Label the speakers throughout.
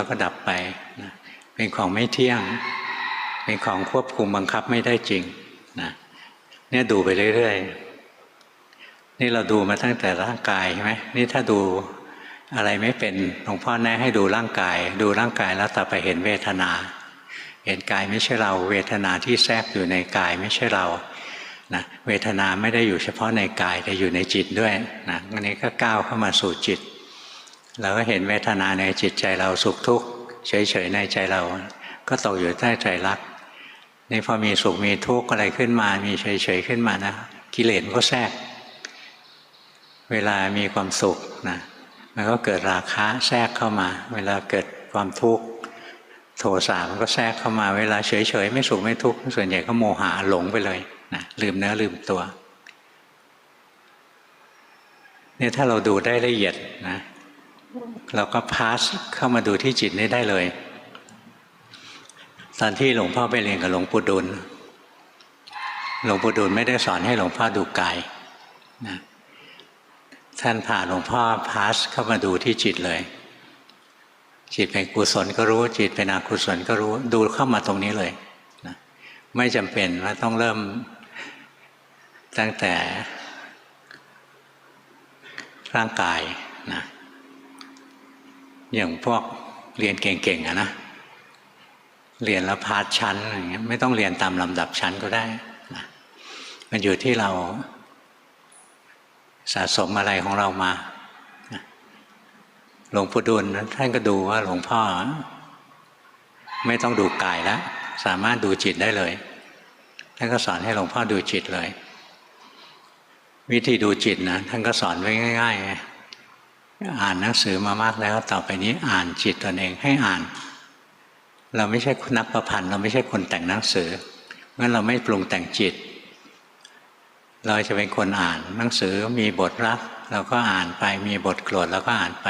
Speaker 1: แล้วก็ดับไปนะเป็นของไม่เที่ยง เป็นของควบคุมบังคับไม่ได้จริงนะเนี่ยดูไปเรื่อยๆ นี่เราดูมาตั้งแต่ร่างกายใช่ไหมนี่ถ้าดูอะไรไม่เป็นหลวงพ่อแนะให้ดูร่างกาย ดูร่างกายแล้วต่อไปเห็นเวทนา เห็นกายไม่ใช่เรา เวทนาที่แทรกอยู่ในกายไม่ใช่เรานะเวทนาไม่ได้อยู่เฉพาะในกายแต่อยู่ในจิตด้วยนะอันนี้ก็ก้าวเข้ามาสู่จิต เราก็เห็นเวทนาในจิตใจเราสุขทุกข์เฉยๆในใจเรา ก็ตกอยู่ใต้ใจรักนี่พอมีสุขมีทุกข์อะไรขึ้นมา มีเฉยๆขึ้นมานะกิเลสก็แทรก เวลามีความสุขนะมันก็เกิดราคะแทรกเข้ามา เวลาเกิดความทุกข์โทสะมันก็แทรกเข้ามา เวลาเฉยๆไม่สุขไม่ทุกข์ส่วนใหญ่ก็โมหะหลงไปเลยนะลืมเนื้อลืมตัวเนี่ยถ้าเราดูได้ละเอียดนะ เราก็พาสเข้ามาดูที่จิตนี้ได้เลย ตอนที่หลวงพ่อไปเรียนกับหลวงปู่ดุล หลวงปู่ดูลไม่ได้สอนให้หลวงพ่อดูกายนะท่านพาหลวงพ่อพาสเข้ามาดูที่จิตเลย จิตเป็นกุศลก็รู้ จิตเป็นอกุศลก็รู้ดูเข้ามาตรงนี้เลยนะไม่จำเป็นว่าต้องเริ่มตั้งแต่ร่างกายนะ อย่างพวกเรียนเก่งๆอะนะเรียนแล้วพาสชั้นอย่างเงี้ยไม่ต้องเรียนตามลำดับชั้นก็ได้นะมันอยู่ที่เราสะสมอะไรของเรามานะหลวงปู่ดูลท่านก็ดูว่าหลวงพ่อ ไม่ต้องดูกายแล้วสามารถดูจิตได้เลยท่านก็สอนให้หลวงพ่อดูจิตเลย วิธีดูจิตนะท่านก็สอนไว้ง่าย ๆ อ่านหนังสือมามากแล้ว ต่อไปนี้อ่านจิตตนเองให้อ่าน เราไม่ใช่นักประพันธ์ เราไม่ใช่คนแต่งหนังสืองั้นเราไม่ปรุงแต่งจิต เราจะเป็นคนอ่านหนังสือมีบทรัก เราก็อ่านไปมีบทโกรธเราก็อ่านไป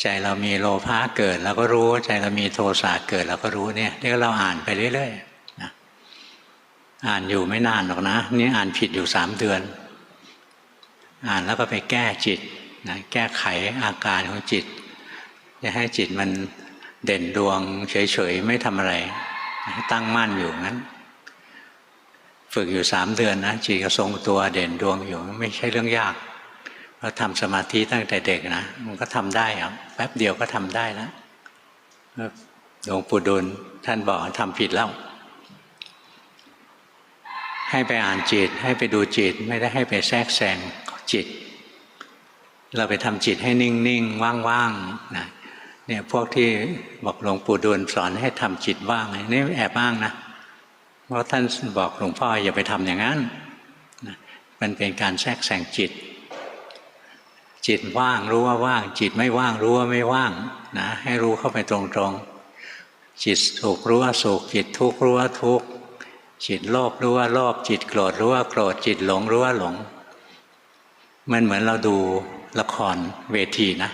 Speaker 1: ใจเรามีโลภะเกิดเราก็รู้ ใจเรามีโทสะเกิดเราก็รู้เนี่ยนี่เราอ่านไปเรื่อยๆนะอ่านอยู่ไม่นานหรอกนะ นี่อ่านผิดอยู่สามเดือน อ่านแล้วก็ไปแก้จิต นะแก้ไขอาการของจิตจะให้จิตมันเด่นดวงเฉยๆไม่ทำอะไร ตั้งมั่นอยู่งั้น ฝึกอยู่สามเดือนนะจิตก็ทรงตัวเด่นดวงอยู่ไม่ใช่เรื่องยากเราทำสมาธิตั้งแต่เด็กนะมันก็ทำได้อะแป๊บเดียวก็ทำได้แล้วหลวงปู่ดูลท่านบอกทำผิดแล้ว ให้ไปอ่านจิต ให้ไปดูจิต ไม่ได้ให้ไปแทรกแซงจิต เราไปทำจิตให้นิ่งๆ ว่างๆนะเนี่ยพวกที่บอกหลวงปู่ดูลสอนให้ทำจิตว่างนี่แอบอ้างนะเพราะท่านบอกหลวงพ่ออย่าไปทำอย่างนั้นนะมันเป็นการแทรกแซงจิต จิตว่างรู้ว่าว่าง จิตไม่ว่างรู้ว่าไม่ว่างนะให้รู้เข้าไปตรงๆ จิตสุขรู้ว่าสุขจิตทุกข์รู้ว่าทุกข์จิตโลภรู้ว่าโลภจิตโกรธรู้ว่าโกรธจิตหลงรู้ว่าหลง มันเหมือนเราดู ละครเวทีนะ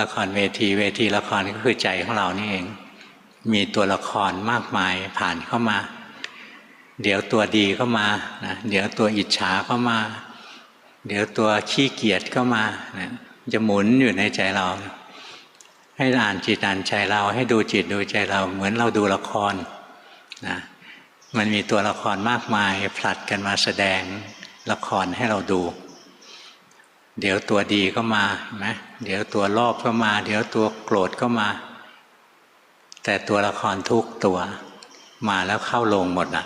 Speaker 1: ละครเวทีเวทีละครก็คือใจของเรานี่เอง มีตัวละครมากมายผ่านเข้ามา เดี๋ยวตัวดีก็มานะเดี๋ยวตัวอิจฉาก็มา เดี๋ยวตัวขี้เกียจก็มานะจะหมุนอยู่ในใจเรา ให้อ่านจิตอ่านใจเรา ให้ดูจิตดูใจเรา เหมือนเราดูละครนะมันมีตัวละครมากมายผลัดกันมาแสดงละครให้เราดู เดี๋ยวตัวดีก็มาเห็นไหมเดี๋ยวตัวโลภก็มา เดี๋ยวตัวโกรธก็มา แต่ตัวละครทุกตัวมาแล้วเข้าลงหมดนะ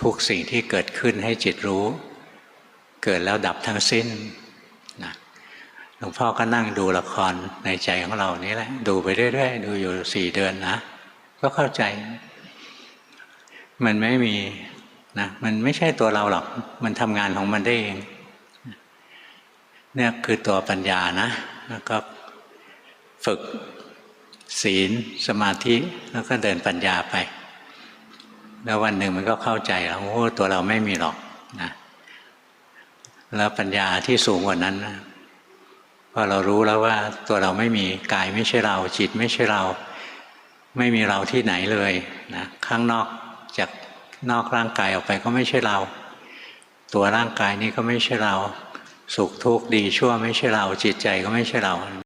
Speaker 1: ทุกสิ่งที่เกิดขึ้นให้จิตรู้ เกิดแล้วดับทั้งสิ้นนะหลวงพ่อก็นั่งดูละครในใจของเรานี่แหละ ดูไปเรื่อยๆ ดูอยู่สี่เดือนนะ ก็เข้าใจ มันไม่มีนะมันไม่ใช่ตัวเราหรอก มันทำงานของมันได้เอง เนี่ยคือตัวปัญญานะแล้วก็ฝึกศีลสมาธิแล้วก็เดินปัญญาไป แล้ววันหนึ่งมันก็เข้าใจแล้วโอ้ตัวเราไม่มีหรอกนะแล้วปัญญาที่สูงกว่านั้นนะพอเรารู้แล้วว่าตัวเราไม่มีกายไม่ใช่เรา จิตไม่ใช่เรา ไม่มีเราที่ไหนเลยนะข้างนอกจากนอกร่างกายออกไปก็ไม่ใช่เรา ตัวร่างกายนี้ก็ไม่ใช่เรา สุขทุกข์ดีชั่วไม่ใช่เราจิตใจก็ไม่ใช่เรา